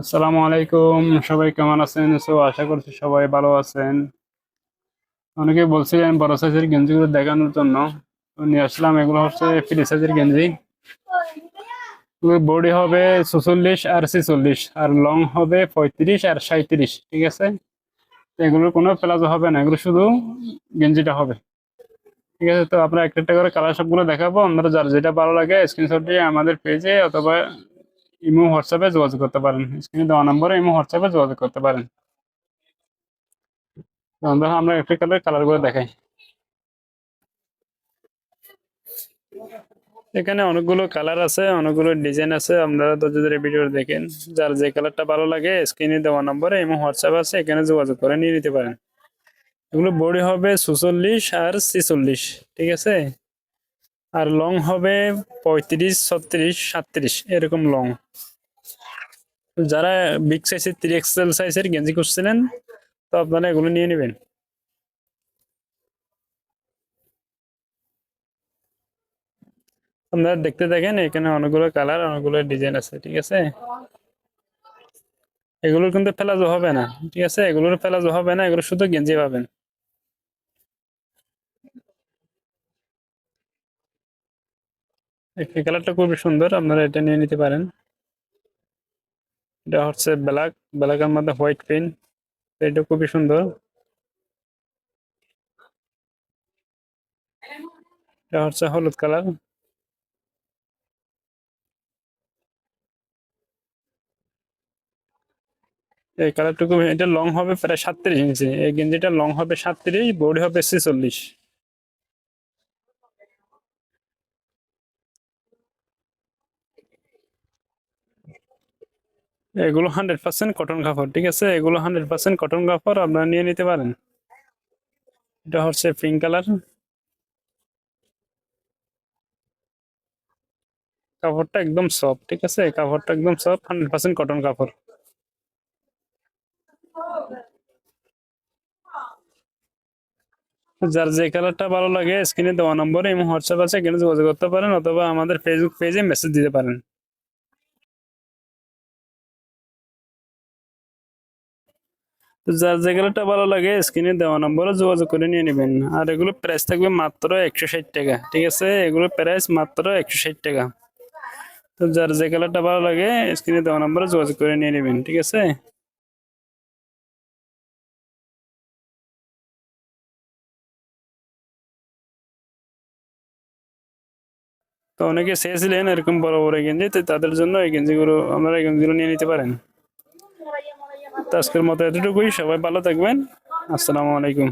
আসসালামু আলাইকুম। সবাই কেমন আছেন? সো আশা করছি সবাই ভালো আছেন। অনেকে বলছিলেন বড় সাইজের গেঞ্জিগুলো দেখানোর জন্য। নিয়ে আসলাম, এগুলো হচ্ছে ফ্রি সাইজের গেঞ্জি। বডি হবে ছচল্লিশ আর ছেচল্লিশ, আর লং হবে পঁয়ত্রিশ আর সাঁত্রিশ ঠিক আছে? এগুলোর কোনো প্লাজো হবে না, এগুলো শুধু গেঞ্জিটা হবে। ঠিক আছে? তো আপনারা একটা করে কালার সবগুলো দেখাবো। আপনারা যার যেটা ভালো লাগে স্ক্রিনশট দিয়ে আমাদের পেজে অথবা ইমো হোয়াটসঅ্যাপে যোগাযোগ করতে পারেন। স্ক্রিনে দেওয়া নম্বরে ইমো হোয়াটসঅ্যাপে যোগাযোগ করতে পারেন। আমরা একটা কালার কালারগুলো দেখাই। এখানে অনেকগুলো কালার আছে, অনেকগুলো ডিজাইন আছে। আপনারা তো যদি ভিডিও দেখেন। যার যে কালারটা ভালো লাগে স্ক্রিনে দেওয়া নম্বরে এবং হোয়াটসঅ্যাপ আছে, এখানে যোগাযোগ করে নিয়ে নিতে পারেন। এগুলো বডি হবে সুচল্লিশ আর ছিচল্লিশ, ঠিক আছে? আর লং হবে পঁয়ত্রিশ, ছত্রিশ, সাতত্রিশ, এরকম লং যারা বিগ সাইজের থ্রি এক্সেল সাইজের গেঞ্জি করছিলেন তো আপনারা এগুলো নিয়ে নেবেন। আপনারা দেখতে দেখেন, এখানে অনেকগুলো কালার অনেকগুলো ডিজাইন আছে, ঠিক আছে? এগুলোর কিন্তু প্লাজো হবে না, ঠিক আছে? এগুলোর ফেলা প্লাজো হবে না, এগুলো শুধু গেঞ্জি পাবেন। এই কালারটা খুবই সুন্দর, আপনারা এটা নিয়ে নিতে পারেন। এটা হচ্ছে ব্ল্যাক ব্ল্যাকের মধ্যে হোয়াইট পেন এটা খুবই সুন্দর। এটা হচ্ছে হলুদ কালার এই কালারটুকু এটা লং হবে প্রায় সাতত্রিশ ইঞ্চি। এই গেঞ্জিটা লং হবে সাতত্রিশ, বডি হবে ছেচল্লিশ। এগুলো হান্ড্রেড পার্সেন্ট কটন কাপড়, ঠিক আছে? এগুলো হান্ড্রেড পার্সেন্ট কটন কাপড় আপনারা নিয়ে নিতে পারেন। এটা হচ্ছে পিঙ্ক কালার কাপড়টা একদম সফট ঠিক আছে? কাপড়টা একদম সফট হান্ড্রেড পার্সেন্ট কটন কাপড়। যার যে কালারটা ভালো লাগে স্ক্রিনে দেওয়া নম্বরে এবং হোয়াটসঅ্যাপ আছে, এখানে যোগাযোগ করতে পারেন, অথবা আমাদের ফেসবুক পেজে মেসেজ দিতে পারেন। যার কালারটা ভালো লাগে স্ক্রিনে দেওয়া নম্বরে যোগাযোগ করে নিয়ে নেবেন। আর এগুলো প্রাইস থাকবে মাত্র একশো ষাট টাকা, ঠিক আছে? এগুলো প্রাইস মাত্র একশো ষাট টাকা। তো যার যে কালারটা ভালো লাগে স্ক্রিনে দেওয়া নম্বরে যোগাযোগ করে নিয়ে নেবেন, ঠিক আছে? তো অনেকে চেয়েছিলেন এরকম বড় বড় গেঞ্জি, তো তাদের জন্য এই গেঞ্জিগুলো, আপনারা এই গেঞ্জিগুলো নিয়ে নিতে পারেন। আজকের মতো এতটুকুই। সবাই ভালো থাকবেন। আসসালামু আলাইকুম।